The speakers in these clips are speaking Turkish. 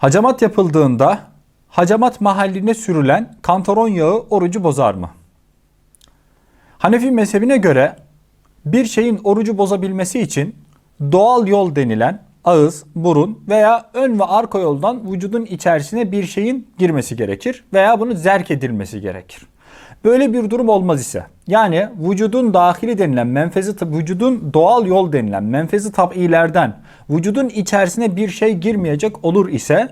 Hacamat yapıldığında hacamat mahalline sürülen kantaron yağı orucu bozar mı? Hanefi mezhebine göre bir şeyin orucu bozabilmesi için doğal yol denilen ağız, burun veya ön ve arka yoldan vücudun içerisine bir şeyin girmesi gerekir veya bunu zerk edilmesi gerekir. Böyle bir durum olmaz ise yani vücudun dahili denilen menfezi vücudun doğal yol denilen menfezi tabiilerden vücudun içerisine bir şey girmeyecek olur ise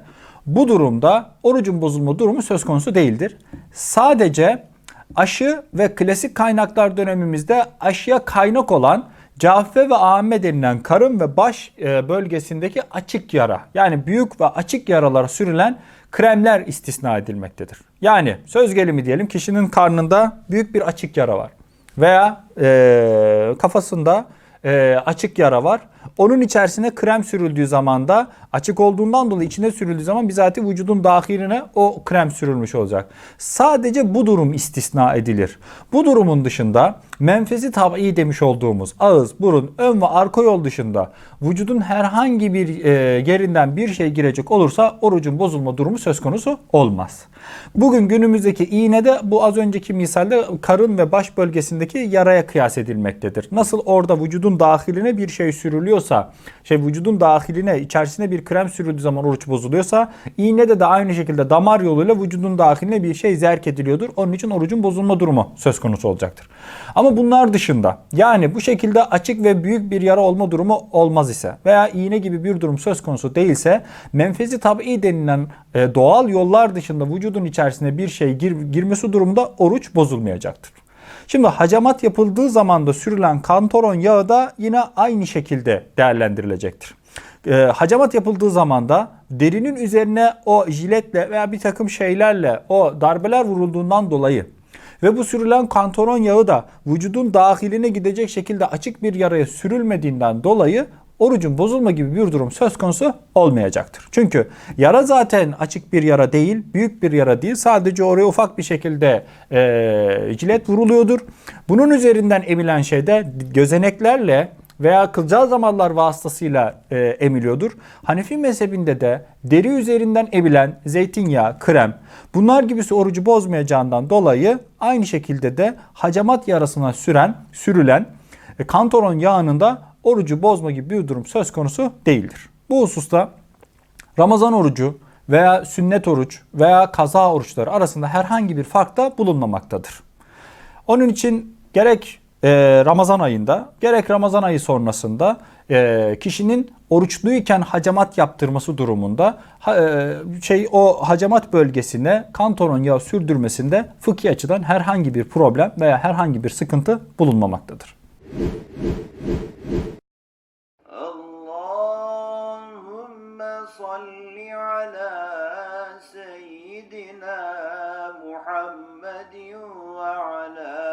bu durumda orucun bozulma durumu söz konusu değildir. Sadece aşı ve klasik kaynaklar dönemimizde aşıya kaynak olan Cafe ve amme denilen karın ve baş e, bölgesindeki açık yara yani büyük ve açık yaralara sürülen kremler istisna edilmektedir. Yani söz gelimi diyelim kişinin karnında büyük bir açık yara var veya e, kafasında e, açık yara var. Onun içerisine krem sürüldüğü zaman da açık olduğundan dolayı içine sürüldüğü zaman bizatihi vücudun dahiline o krem sürülmüş olacak. Sadece bu durum istisna edilir. Bu durumun dışında menfezi tabi demiş olduğumuz ağız, burun, ön ve arka yol dışında vücudun herhangi bir e, yerinden bir şey girecek olursa orucun bozulma durumu söz konusu olmaz. Bugün günümüzdeki iğne de bu az önceki misalde karın ve baş bölgesindeki yaraya kıyas edilmektedir. Nasıl orada vücudun dahiline bir şey sürülüyorsa, şey vücudun dahiline içerisine bir krem sürüldüğü zaman oruç bozuluyorsa, iğnede de aynı şekilde damar yoluyla vücudun dahiline bir şey zerk ediliyordur. Onun için orucun bozulma durumu söz konusu olacaktır. Ama bunlar dışında yani bu şekilde açık ve büyük bir yara olma durumu olmaz ise veya iğne gibi bir durum söz konusu değilse menfezi tabi denilen e, doğal yollar dışında vücudun içerisine bir şey gir, girmesi durumunda oruç bozulmayacaktır. Şimdi hacamat yapıldığı zaman da sürülen kantaron yağı da yine aynı şekilde değerlendirilecektir. E, hacamat yapıldığı zaman da derinin üzerine o jiletle veya bir takım şeylerle o darbeler vurulduğundan dolayı ve bu sürülen kantaron yağı da vücudun dahiline gidecek şekilde açık bir yaraya sürülmediğinden dolayı orucun bozulma gibi bir durum söz konusu olmayacaktır. Çünkü yara zaten açık bir yara değil, büyük bir yara değil. Sadece oraya ufak bir şekilde e, cilet vuruluyordur. Bunun üzerinden emilen şey de gözeneklerle veya kılcal damarlar vasıtasıyla e, emiliyordur. Hanefi mezhebinde de deri üzerinden emilen zeytinyağı, krem bunlar gibisi orucu bozmayacağından dolayı aynı şekilde de hacamat yarasına süren, sürülen e, kantaron yağının da orucu bozma gibi bir durum söz konusu değildir. Bu hususta Ramazan orucu veya sünnet oruç veya kaza oruçları arasında herhangi bir fark da bulunmamaktadır. Onun için gerek e, Ramazan ayında gerek Ramazan ayı sonrasında e, kişinin oruçluyken hacamat yaptırması durumunda e, şey o hacamat bölgesine kantaron yağı sürdürmesinde fıkhi açıdan herhangi bir problem veya herhangi bir sıkıntı bulunmamaktadır. على سيدنا محمد وعلى